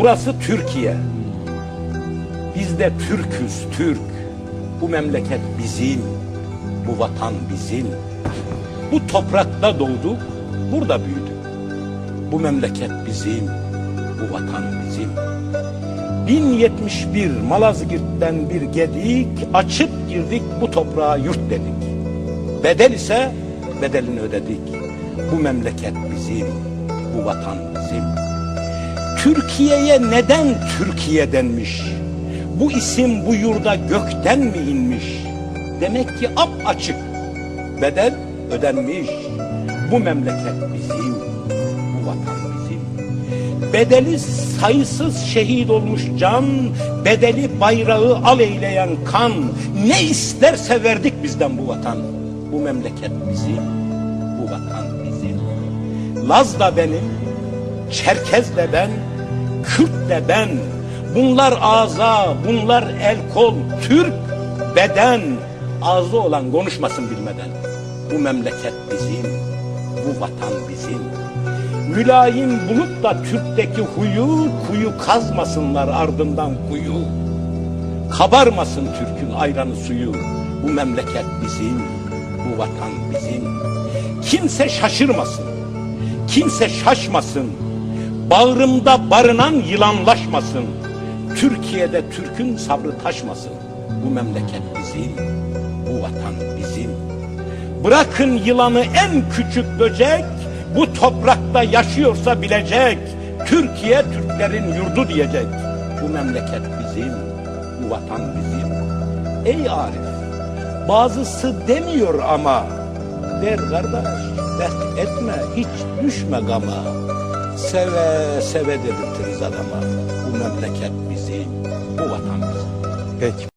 Burası Türkiye. Biz de Türküz, Türk. Bu memleket bizim, bu vatan bizim. Bu toprakta doğduk, burada büyüdük. Bu memleket bizim, bu vatan bizim. 1071 Malazgirt'ten bir gedik, açıp girdik bu toprağa yurt dedik. Bedel ise bedelini ödedik. Bu memleket bizim, bu vatan bizim. Türkiye'ye neden Türkiye denmiş? Bu isim bu yurda gökten mi inmiş? Demek ki ap açık. Bedel ödenmiş. Bu memleket bizim, bu vatan bizim. Bedeli sayısız şehit olmuş can, bedeli bayrağı aleyleyen kan. Ne isterse verdik bizden bu vatan. Bu memleket bizim, bu vatan bizim. Laz da benim, Çerkez de ben, Kürt de ben. Bunlar ağza, bunlar el kol, Türk beden. Ağzı olan konuşmasın bilmeden. Bu memleket bizim, bu vatan bizim. Mülayim bulup da Türk'teki huyu, kuyu kazmasınlar ardından kuyu. Kabarmasın Türk'ün ayranı suyu. Bu memleket bizim, bu vatan bizim. Kimse şaşırmasın, kimse şaşmasın. Bağrımda barınan yılanlaşmasın. Türkiye'de Türk'ün sabrı taşmasın. Bu memleket bizim, bu vatan bizim. Bırakın yılanı en küçük böcek, bu toprakta yaşıyorsa bilecek. Türkiye Türklerin yurdu diyecek. Bu memleket bizim, bu vatan bizim. Ey Arif, bazısı demiyor ama, der kardeş, dert etme, hiç düşme gama. Seve seve dedirtiriz adama. Bu memleket bizim, bu vatan bizim. Peki.